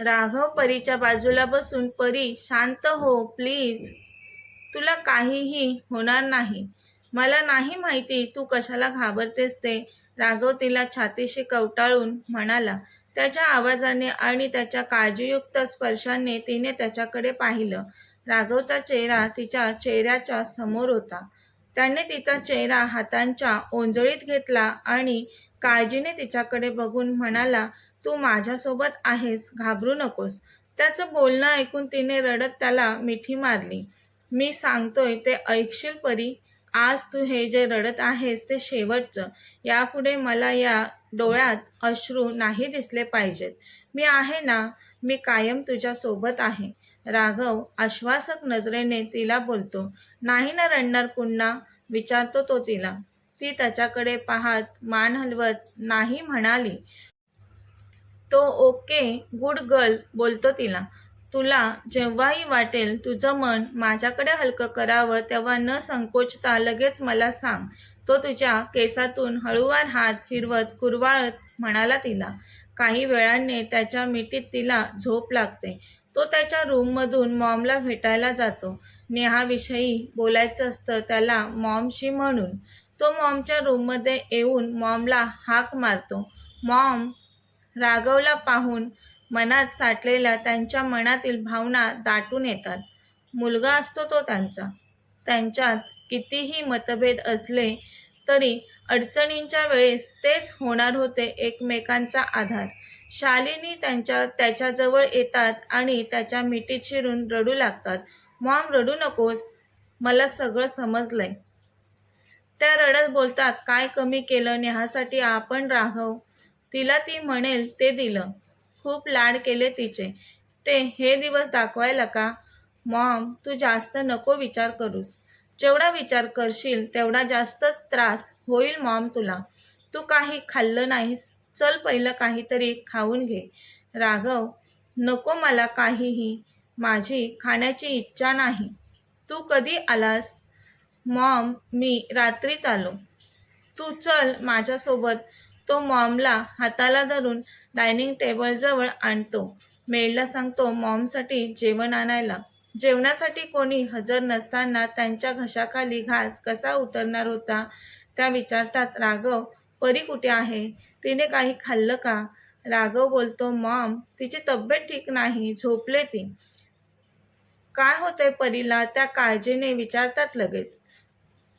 राघव परीच्या बाजूला बसून परी शांत हो प्लीज तुला काहीही होणार नाही. मला नाही माहिती तू कशाला घाबरतेस ते. राघव तिला छातीशी कवटाळून म्हणाला. त्याच्या आवाजाने आणि त्याच्या काळजीयुक्त स्पर्शाने तिने त्याच्याकडे पाहिलं. राघवचा चेहरा तिच्या चेहऱ्याच्या समोर होता. त्याने तिचा चेहरा हातांच्या ओंजळीत घेतला आणि काळजीने तिच्याकडे बघून म्हणाला तू माझ्यासोबत आहेस घाबरू नकोस. त्याचं बोलणं ऐकून तिने रडत त्याला मिठी मारली. मी सांगतोय ते ऐकशील परी. आज तू हे जे रडत आहेस ते शेवटचं. यापुढे मला या डोळ्यात अश्रू नाही दिसले पाहिजेत. मी आहे ना मी कायम तुझ्यासोबत आहे. राघव आश्वासक नजरेने तिला बोलतो. नाही ना रडणार पुन्हा? विचारतो तो तिला. ती त्याच्याकडे पाहत मान हलवत नाही म्हणाली. तो ओके गुड गर्ल बोलतो तिला. तुला जेव्हाही वाटेल तुझं मन माझ्याकडे हलकं करावं तेव्हा न संकोचता लगेच मला सांग. तो तुझ्या केसातून हळूवार हात फिरवत कुरवाळत म्हणाला तिला. काही वेळाने त्याच्या मिठीत तिला झोप लागते. तो त्याच्या रूममधून मॉमला भेटायला जातो. नेहाविषयी बोलायचं असतं त्याला मॉमशी म्हणून. तो मॉमच्या रूममध्ये येऊन मॉमला हाक मारतो. मॉम राघवला पाहून मनात साठलेल्या त्यांच्या मनातील भावना दाटून येतात. मुलगा असतो तो त्यांचा. त्यांच्यात कितीही मतभेद असले तरी अडचणींच्या वेळेस तेच होणार होते एकमेकांचा आधार. शालिनी त्यांच्या त्याच्याजवळ येतात आणि त्याच्या मिठीत शिरून रडू लागतात. मॉम रडू नकोस. मला सगळं समजलंय. त्या रडत बोलतात काय कमी केलं? नेहासाठी आपण राघव तिला ती म्हणेल ते दिलं. खूप लाड केले तिचे. ते हे दिवस दाखवायला का? मॉम तू जास्त नको विचार करूस. जेवढा विचार करशील तेवढा जास्तच त्रास होईल मॉम तुला. तू काही खाल्लं नाहीस. चल पहिलं काहीतरी खाऊन घे. राघव नको मला काहीही. माझी खाण्याची इच्छा नाही. तू कधी आलास? मॉम मी रात्रीच आलो. तू चल माझ्यासोबत. तो मॉमला हाताला धरून डायनिंग टेबलजवळ आणतो. मेडला सांगतो मॉमसाठी जेवण आणायला. जेवणासाठी कोणी हजर नसताना त्यांच्या घशाखाली घास कसा उतरणार होता त्या विचारतात राघव परी कुठे आहे? तिने काही खाल्लं का राघव बोलतो मॉम तिची तब्येत ठीक नाही झोपले ती. काय होतंय परीला त्या काळजीने विचारतात लगेच.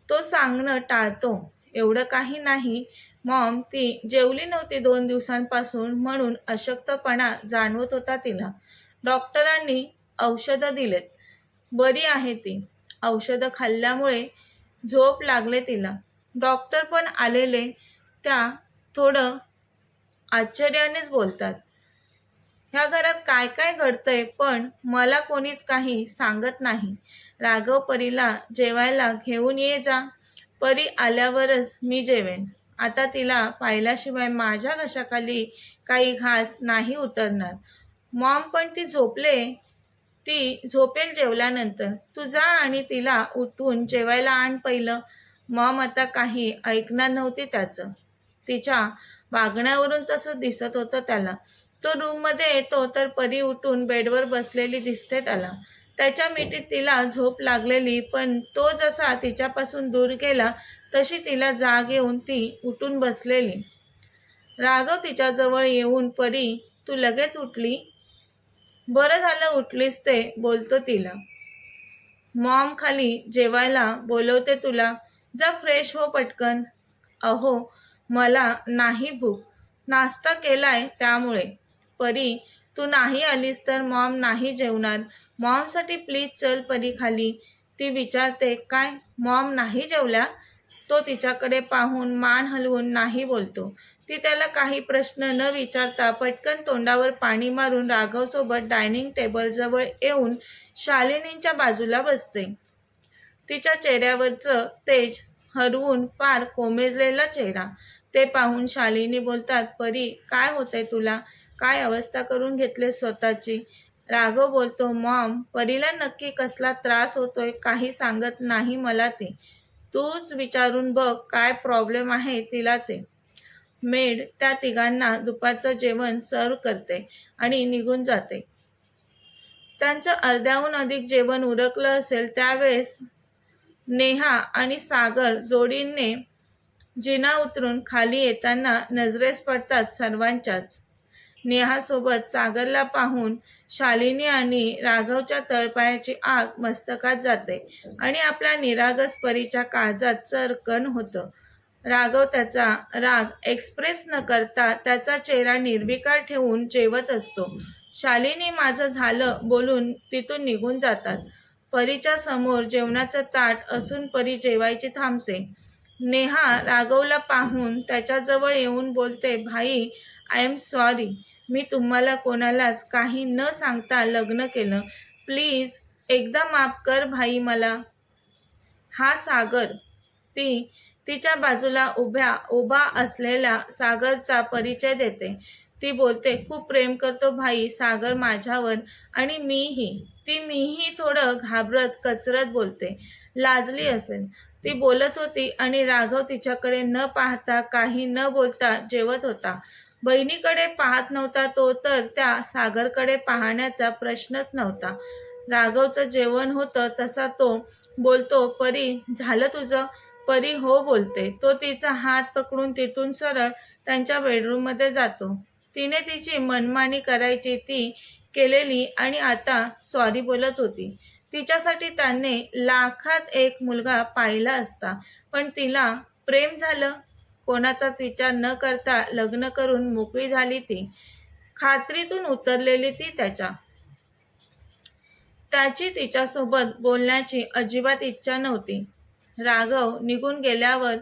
तो सांगणं टाळतो. एवढं काही नाही. मॉम ती जेवली नव्हती दोन दिवसांपासून म्हणून अशक्तपणा जाणवत होता तिला. डॉक्टरांनी औषधं दिलेत. बरी आहे ती. औषधं खाल्ल्यामुळे झोप लागले तिला. डॉक्टर पण आलेले त्या थोडं आश्चर्यानेच बोलतात. ह्या घरात काय काय घडतंय पण मला कोणीच काही सांगत नाही. राघव परीला जेवायला घेऊन ये जा. परी आल्यावरच मी जेवेन. आता तिला पाहिल्याशिवाय माझ्या घशाखाली काही घास नाही उतरणार. मॉम पण ती झोपले ती झोपेल जेवल्यानंतर. तू जा आणि तिला उठून जेवायला आण पहिलं. मॉम आता काही ऐकणार नव्हती त्याचं. तिच्या वागण्यावरून तसं दिसत होतं त्याला. तो रूममध्ये येतो तर परी उठून बेडवर बसलेली दिसते त्याला. त्याच्या मिठीत तिला झोप लागलेली पण तो जसा तिच्यापासून दूर गेला तशी तिला जाग येऊन ती उठून बसलेली. राघव तिच्याजवळ येऊन परी तू लगेच उठली? बरं झालं उठलीस ते बोलतो तिला. मॉम खाली जेवायला बोलवते तुला. जा फ्रेश हो पटकन. अहो मला नाही भूक. नाश्ता केलाय त्यामुळे. परी तू नाही आलीस तर मॉम नाही जेवणार. मॉमसाठी प्लीज चल परी खाली ती विचारते काय मॉम नाही जेवल्या? तो तिच्याकडे पाहून मान हलवून नाही बोलतो. ती त्याला काही प्रश्न न विचारता पटकन तोंडावर पाणी मारून राघवसोबत डायनिंग टेबलजवळ येऊन शालिनींच्या बाजूला बसते. तिच्या चेहऱ्यावरचं तेज हरवून पार कोमेजलेला चेहरा. ते पाहून शालिनी बोलतात परी काय होतंय तुला? काय अवस्था करून घेतले स्वतःची? राघव बोलतो मॉम परीला नक्की कसला त्रास होतोय काही सांगत नाही मला ते. तूच विचारून बघ काय प्रॉब्लेम आहे तिला ते. मेड त्या तिघांना दुपारचं जेवण सर्व करते आणि निघून जाते. त्यांचं अर्ध्याहून अधिक जेवण उरकलं असेल त्यावेळेस नेहा आणि सागर जोडीने जिना उतरून खाली येताना नजरेस पडतात सर्वांच्याच. नेहासोबत सागरला पाहून शालिनी आणि राघवच्या तळपायाची आग मस्तकात जाते आणि आपल्या निरागस परीच्या काळजात चरकण होतं. राघव त्याचा राग एक्सप्रेस न करता त्याचा चेहरा निर्विकार ठेवून जेवत असतो. शालिनी माझं झालं बोलून तिथून निघून जातात. परीच्या समोर जेवणाचं ताट असून परी जेवायची थांबते. नेहा राघवला पाहून त्याच्याजवळ येऊन बोलते भाई आय एम सॉरी मी तुम्हाला कोणालाच काही न सांगता लग्न केलं. प्लीज एकदा माफ कर भाई मला. हा सागर. ती तिच्या बाजूला उभ्या उभा असलेल्या सागरचा परिचय देते. ती बोलते खूप प्रेम करतो भाई सागर माझ्यावर आणि मीही. ती मीही थोडं घाबरत कचरत बोलते लाजली असेल. ती बोलत होती आणि राघव तिच्याकडे न पाहता काही न बोलता जेवत होता. बहिणीकडे पाहत नव्हता तो तर त्या सागरकडे पाहण्याचा प्रश्नच नव्हता. राघवचं जेवण होतं तसा तो बोलतो परी झालं तुझं? परी हो बोलते. तो तिचा हात पकडून तिथून सरळ त्यांच्या बेडरूममध्ये जातो. तिने तिची मनमानी करायची ती केलेली आणि आता सॉरी बोलत होती. तिच्यासाठी त्याने लाखात एक मुलगा पाहिला असता पण तिला प्रेम झालं. कोणाचाच विचार न करता लग्न करून मोकळी झाली ती. खात्रीतून उतरलेली ती त्याच्या. त्याची तिच्यासोबत बोलण्याची अजिबात इच्छा नव्हती. राघव निघून गेल्यावर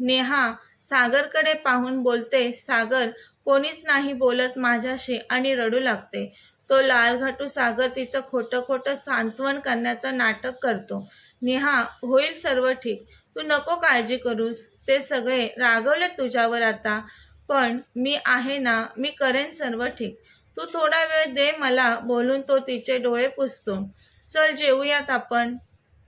नेहा सागरकडे पाहून बोलते सागर कोणीच नाही बोलत माझ्याशी आणि रडू लागते. तो लालघाटू सागर तिचं खोटं खोटं सांत्वन करण्याचं नाटक करतो. नेहा होईल सर्व ठीक. तू नको काळजी करूस. ते सगळे रागवले तुझ्यावर आता. पण मी आहे ना मी करेन सर्व ठीक. तू थोडा वेळ दे मला बोलून तो तिचे डोळे पुसतो. चल जेवूयात आपण.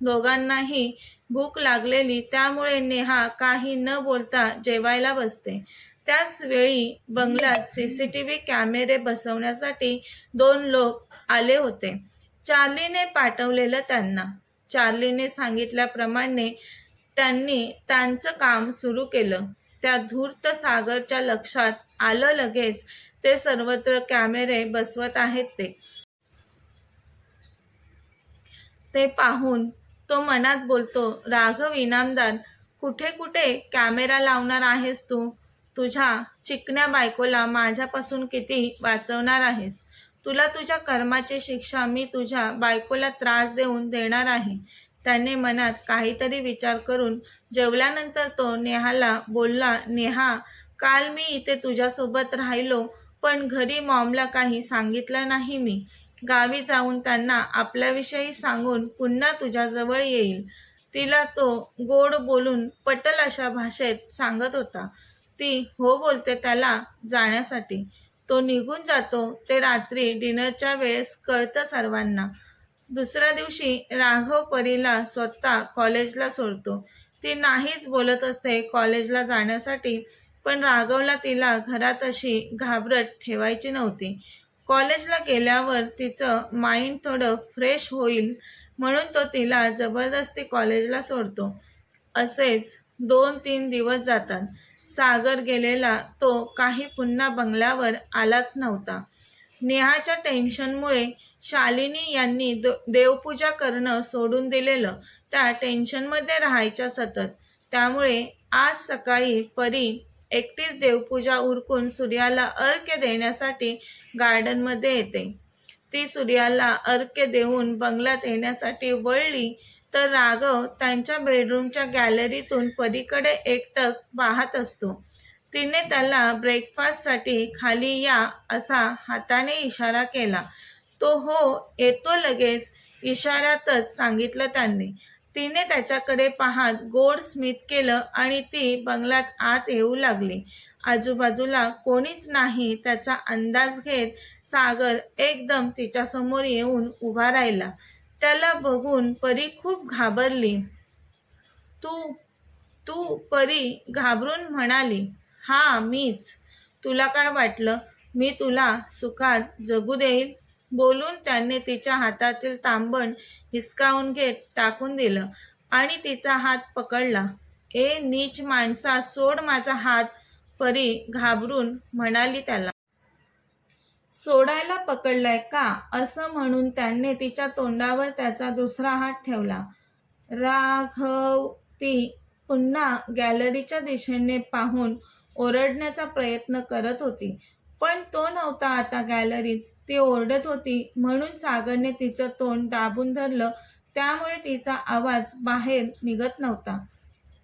दोघांनाही भूक लागलेली त्यामुळे नेहा काही न बोलता जेवायला बसते. त्याच वेळी बंगल्यात सी सी टी व्ही कॅमेरे बसवण्यासाठी दोन लोक आले होते. चार्लीने पाठवलेलं त्यांना. चार्लीने सांगितल्याप्रमाणे त्यांनी त्यांचं काम सुरू केलं. त्या धूर्त सागरच्या लक्षात आलं लगेच ते सर्वत्र कॅमेरे बसवत आहेत ते. ते पाहून तो मनात बोलतो राघव इनामदार कुठे कुठे कॅमेरा लावणार आहेस तू? तुझ्या चिकण्या बायकोला माझ्यापासून किती वाचवणार आहेस? तुला तुझ्या कर्माची शिक्षा मी तुझ्या बायकोला त्रास देऊन देणार आहे. त्याने मनात काहीतरी विचार करून जेवल्यानंतर तो नेहाला बोलला नेहा काल मी इथे तुझ्यासोबत राहिलो पण घरी मॉमला काही सांगितलं नाही मी. गावी जाऊन त्यांना आपल्याविषयी सांगून पुन्हा तुझ्याजवळ येईल. तिला तो गोड बोलून पटल अशा भाषेत सांगत होता. ती हो बोलते त्याला जाण्यासाठी. तो निघून जातो ते रात्री डिनरच्या वेळेस कळतं सर्वांना. दुसऱ्या दिवशी राघव परीला स्वतः कॉलेजला सोडतो. ती नाहीच बोलत असते कॉलेजला जाण्यासाठी पण राघवला तिला घरात अशी घाबरट ठेवायची नव्हती. कॉलेजला गेल्यावर तिचं माइंड थोडं फ्रेश होईल म्हणून तो तिला जबरदस्ती कॉलेजला सोडतो. असेच दोन तीन दिवस जातात. सागर गेलेला तो काही पुन्हा बंगल्यावर आलाच नव्हता. नेहाच्या टेन्शनमुळे शालिनी यांनी देवपूजा करणं सोडून दिलेलं. त्या टेन्शनमध्ये राहायच्या सतत. त्यामुळे आज सकाळी परी एकटीच देवपूजा उरकून सूर्याला अर्घ्य देण्यासाठी गार्डनमध्ये येते. ती सूर्याला अर्घ्य देऊन बंगल्यात येण्यासाठी वळली तर राघव त्यांच्या बेडरूमच्या गॅलरीतून परीकडे एकटक पाहत असतो. तिने त्याला ब्रेकफास्टसाठी खाली या असा हाताने इशारा केला. तो हो येतो लगेच इशाऱ्यातच सांगितलं त्यांनी. तिने त्याच्याकडे पाहत गोड स्मित केलं आणि ती बंगल्यात आत येऊ लागली. आजूबाजूला कोणीच नाही त्याचा अंदाज घेत सागर एकदम तिच्यासमोर येऊन उभा राहिला. त्याला बघून परी खूप घाबरली. तू तू परी घाबरून म्हणाली हा मीच. तुला काय वाटलं? मी तुला सुखात जगू देईल? बोलून त्याने तिच्या हातातील तांबण हिसकावून घेत टाकून दिलं आणि तिचा हात पकडला. ए नीच माणसा सोड माझा हात परी घाबरून म्हणाली त्याला. सोडायला पकडलाय का? असं म्हणून त्याने तिच्या तोंडावर त्याचा दुसरा हात ठेवला. राघव ती पुन्हा गॅलरीच्या दिशेने पाहून ओरडण्याचा प्रयत्न करत होती. पण तो नव्हता आता गॅलरीत. ती ओरडत होती. म्हणून सागरने तिचं तोंड दाबून धरलं. त्यामुळे तिचा आवाज बाहेर निघत नव्हता.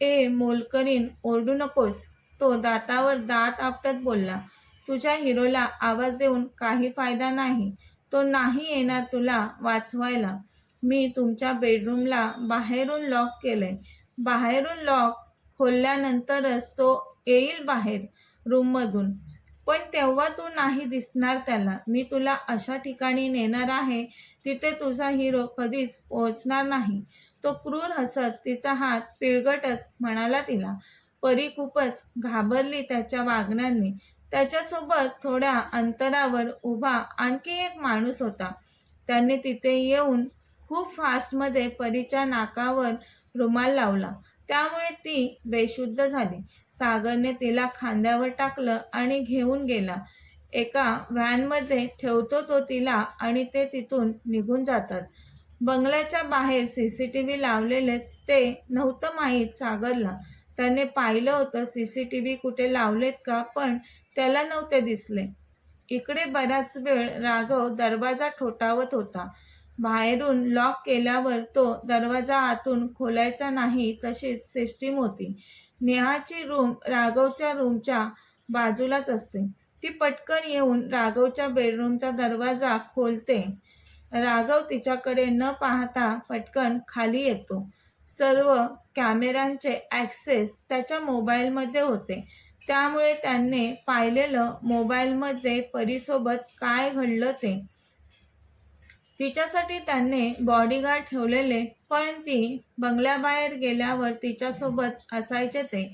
ए मोलकरीन ओरडू नकोस. तो दातावर दात आपटत बोलला. तुझ्या हिरोला आवाज देऊन काही फायदा नाही. तो नाही येणार तुला वाचवायला. मी तुमच्या बेडरूमला बाहेरून लॉक केलंय. बाहेरून लॉक खोलल्यानंतरच तो येईल बाहेर रूममधून. पण तेव्हा तू नाही दिसणार त्याला. मी तुला अशा ठिकाणी नेणार आहे तिथे तुझा हिरो कधीच पोहोचणार नाही. तो क्रूर हसत तिचा हात पिळगटत म्हणाला तिला. परी खूपच घाबरली त्याच्या वागण्याने. त्याच्यासोबत थोड्या अंतरावर उभा आणखी एक माणूस होता. त्याने तिथे येऊन खूप फास्टमध्ये परीच्या नाकावर रुमाल लावला. त्यामुळे ती बेशुद्ध झाली. सागरने तिला खांद्यावर टाकलं आणि घेऊन गेला. एका व्हॅनमध्ये ठेवतो तो तिला आणि ते तिथून निघून जातात. बंगल्याच्या बाहेर सी सी टी व्ही लावलेले ते नव्हतं माहीत सागरला. त्याने पाहिलं होतं सी सी टी व्ही कुठे लावलेत का पण त्याला नव्हते दिसले. इकडे बराच वेळ राघव दरवाजा ठोठावत होता. बाहेरून लॉक केल्यावर तो दरवाजा आतून खोलायचा नाही तशीच सिस्टीम होती. नेहाची रूम राघवच्या रूमच्या बाजूलाच असते. ती पटकन येऊन राघवच्या बेडरूमचा दरवाजा खोलते. राघव तिच्याकडे न पाहता पटकन खाली येतो. सर्व कॅमेऱ्यांचे ॲक्सेस त्याच्या मोबाईलमध्ये होते. त्यामुळे त्याने पाहिलेलं मोबाईलमध्ये परीसोबत काय घडलं ते तिच्यासाठी त्याने बॉडीगार्ड ठेवलेले पण ती बंगल्याबाहेर गेल्यावर तिच्यासोबत असायचे ते.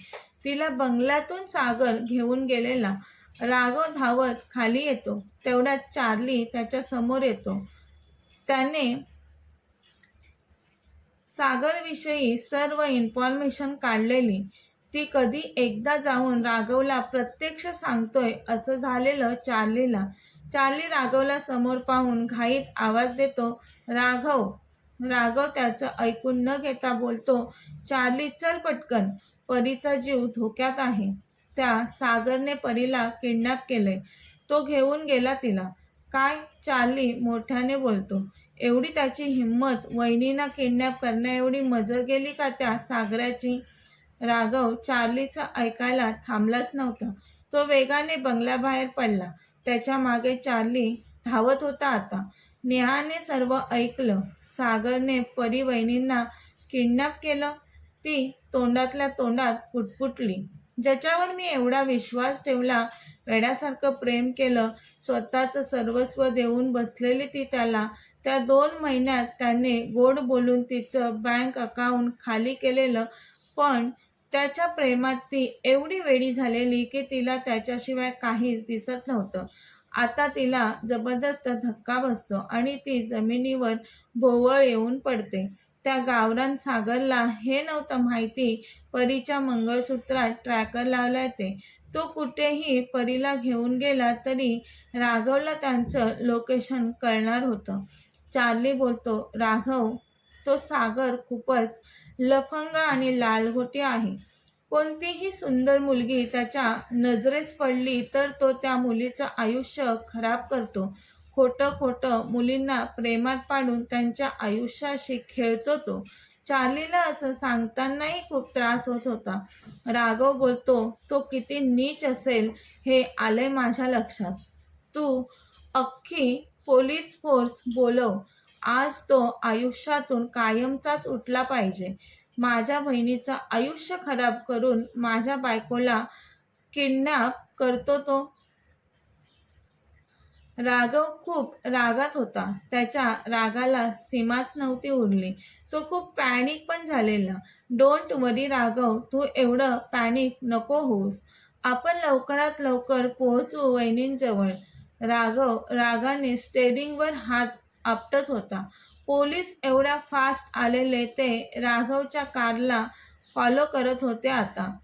तिला बंगल्यातून सागर घेऊन गेलेला राघव धावत खाली येतो. तेवढ्यात चार्ली त्याच्यासमोर येतो. त्याने सागरविषयी सर्व इन्फॉर्मेशन काढलेली. ती कधी एकदा जाऊन राघवला प्रत्यक्ष सांगतोय असं झालेलं चार्लीला. चार्ली राघवला समोर पाहून घाईत आवाज देतो राघव राघव त्याचं ऐकून न घेता बोलतो चार्ली चल पटकन. परीचा जीव धोक्यात आहे. त्या सागरने परीला किडनॅप केलंय. तो घेऊन गेला तिला. काय? चार्ली मोठ्याने बोलतो. एवढी त्याची हिंमत वहिनींना किडनॅप करण्याएवढी मजल गेली का त्या सागराची? राघव चार्लीचं ऐकायला थांबलाच नव्हता. तो वेगाने बंगल्याबाहेर पडला. त्याच्यामागे चार्ली धावत होता आता. नेहाने सर्व ऐकलं. सागरने परी वहिनींना किडनॅप केलं. ती तोंडातल्या तोंडात पुटपुटली. ज्याच्यावर मी एवढा विश्वास ठेवला वेड्यासारखं प्रेम केलं स्वतःचं सर्वस्व देऊन बसलेली ती त्याला त्या दोन महिन्यात त्याने गोड बोलून तिचं बँक अकाउंट खाली केलेलं. पण त्याच्या प्रेमात ती एवढी वेडी झालेली की तिला त्याच्याशिवाय काहीच दिसत नव्हतं. आता तिला जबरदस्त धक्का बसतो आणि ती जमिनीवर भोवळ येऊन पडते. त्या गावरान सागरला हे नव्हतं माहिती. परीच्या मंगळसूत्रात ट्रॅकर लावलाय ते. तो कुठेही परीला घेऊन गेला तरी राघवला त्यांचं लोकेशन कळणार होतं. चार्ली बोलतो राघव तो सागर खूपच लफंग आणि लाल लालघोटी आहे. कोणतीही सुंदर मुलगी त्याच्या नजरेस पडली तर तो त्या मुलीचं आयुष्य खराब करतो. खोटं खोटं मुलींना प्रेमात पाडून त्यांच्या आयुष्याशी खेळतो तो. चार्लीला असं सांगतानाही खूप त्रास होत होता. राघव बोलतो तो किती नीच असेल हे आलंय माझ्या लक्षात. तू अख्खी पोलीस फोर्स बोलव. आज तो आयुष्यातून कायमचाच उठला पाहिजे. माझ्या बहिणीचं आयुष्य खराब करून माझ्या बायकोला किडनॅप करतो तो. राघव खूप रागात होता. त्याच्या रागाला सीमाच नव्हती उरली. तो खूप पॅनिक पण झालेला. डोंट वरी राघव. तू एवढं पॅनिक नको होऊस. आपण लवकरात लवकर पोहोचू वहिनींजवळ. राघव रागाने स्टेरिंगवर हात आपटत होता. पोलीस एवढ्या फास्ट आलेले ते राघवच्या कारला फॉलो करत होते आता.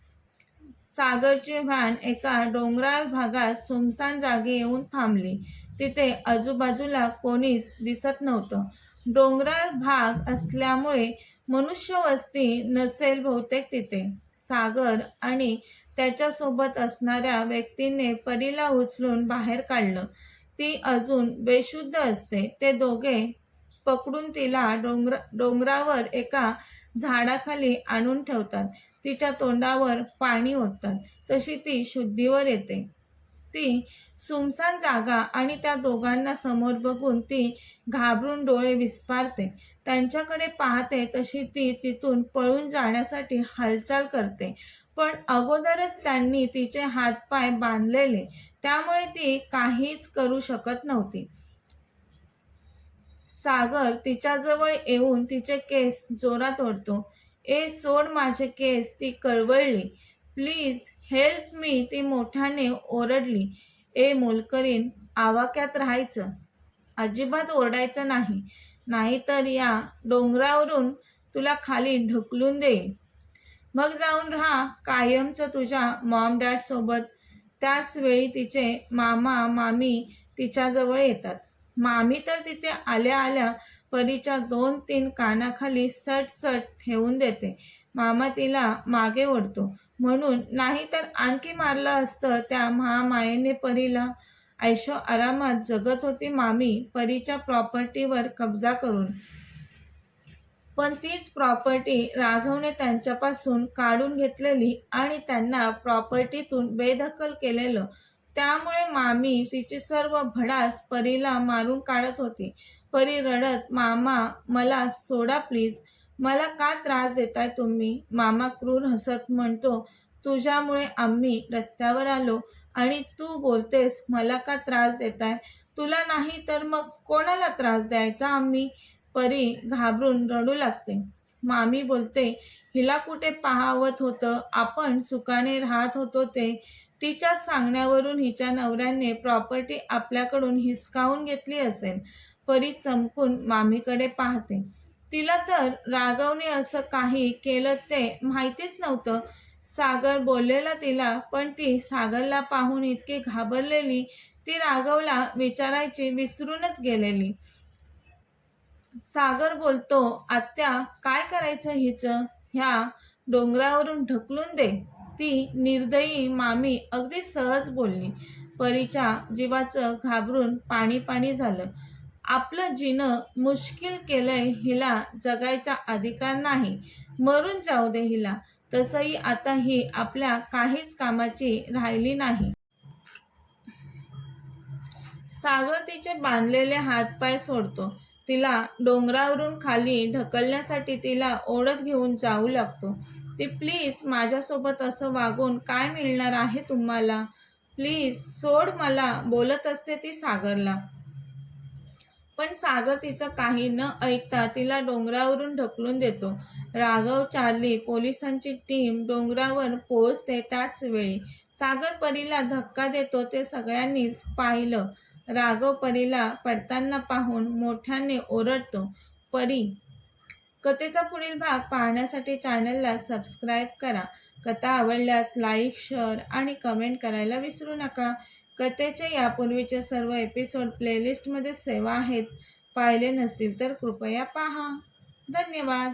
सागरची व्हॅन एका डोंगराळ भागात सुमसान जागी येऊन थांबली. तिथे आजूबाजूला कोणीच दिसत नव्हतं. डोंगराळ भाग असल्यामुळे मनुष्यवस्ती नसेल बहुतेक तिथे. सागर आणि त्याच्यासोबत असणाऱ्या व्यक्तीने परीला उचलून बाहेर काढलं. ती अजून बेशुद्ध असते. ते दोघे पकडून तिला डोंगर डोंगरावर एका झाडाखाली आणून ठेवतात. तिच्या तोंडावर पाणी ओततात. तशी ती शुद्धीवर येते. ती सुमसान जागा आणि त्या दोघांना समोर बघून ती घाबरून डोळे विस्पारते त्यांच्याकडे पाहते तशी ती तिथून पळून जाण्यासाठी हालचाल करते. पण अगोदरच त्यांनी तिचे हातपाय बांधलेले. त्यामुळे ती काहीच करू शकत नव्हती. सागर तिच्याजवळ येऊन तिचे केस जोरात ओढतो. ए सोड माझे केस ती कळवळली. Please help me. ती मोठ्याने ओरडली. ए मोलकरीन आवाक्यात राहायचं. अजिबात ओरडायचं नाही. नाहीतर या डोंगरावरून तुला खाली ढकलून देईल मग जाऊन राहा कायमचं तुझ्या मॉम डॅड सोबत. त्याच वेळी तिचे मामा मामी तिच्याजवळ येतात. मामी तर तिथे आल्या आल्या परीच्या दोन तीन कानाखाली सट सट ठेवून देते. मामा तिला मागे ओढतो. म्हणून नाही तर आणखी मारलं असतं त्या महामायेने परीला. ऐशो आरामात जगत होती मामी परीच्या प्रॉपर्टीवर कब्जा करून. पण तीच प्रॉपर्टी राघवने त्यांच्यापासून काढून घेतलेली आणि त्यांना प्रॉपर्टीतून बेदखल केलेलं. त्यामुळे मामी तिची सर्व भडास परीला मारून काढत होती. परी रडत मामा मला सोडा प्लीज मला का त्रास देताय तुम्ही? मामा क्रूर हसत म्हणतो तुझ्यामुळे आम्ही रस्त्यावर आलो आणि तू बोलतेस मला का त्रास देताय? तुला नाही तर मग कोणाला त्रास द्यायचा आम्ही? परी घाबरून रडू लागते. मामी बोलते हिला कुठे पाहावत होतं? आपण सुखाने राहत होतो ते. तिच्या सांगण्यावरून हिच्या नवऱ्याने प्रॉपर्टी आपल्याकडून हिसकावून घेतली असेल. परी चमकून मामीकडे पाहते. तिला तर राघवने असं काही केलं ते माहितीच नव्हतं. सागर बोललेला तिला पण ती सागरला पाहून इतकी घाबरलेली ती राघवला विचारायची विसरूनच गेलेली. सागर बोलतो आत्या काय करायचं हिचं? ह्या डोंगरावरून ढकलून दे. ती निर्दयी मामी अगदी सहज बोलली. परीच्या जीवाचं घाबरून पाणी पाणी झालं. आपलं जिनं मुश्किल केलंय हिला जगायचा अधिकार नाही. मरून जाऊ दे हिला. तसंही आता ही आपल्या काहीच कामाची राहिली नाही. सागर तिचे बांधलेले हातपाय सोडतो. तिला डोंगरावरून खाली ढकलण्यासाठी तिला ओढत घेऊन जाऊ लागतो. ती प्लीज माझ्यासोबत असं वागून काय मिळणार आहे तुम्हाला? प्लीज सोड मला बोलत असते ती सागरला. पण सागर तिचं काही न ऐकता तिला डोंगरावरून ढकलून देतो. राघव चार्ली पोलिसांची टीम डोंगरावर पोहोचते त्याच वेळी. सागर परीला धक्का देतो ते सगळ्यांनीच पाहिलं. राघव परीला पडताना पाहून मोठ्याने ओरडतो परी कथेचा पुढील भाग पाहण्यासाठी चॅनलला सबस्क्राईब करा. कथा आवडल्यास लाईक शेअर आणि कमेंट करायला विसरू नका. कथेचे यापूर्वीचे सर्व एपिसोड प्लेलिस्टमध्ये सेवा आहेत. पाहिले नसतील तर कृपया पहा. धन्यवाद.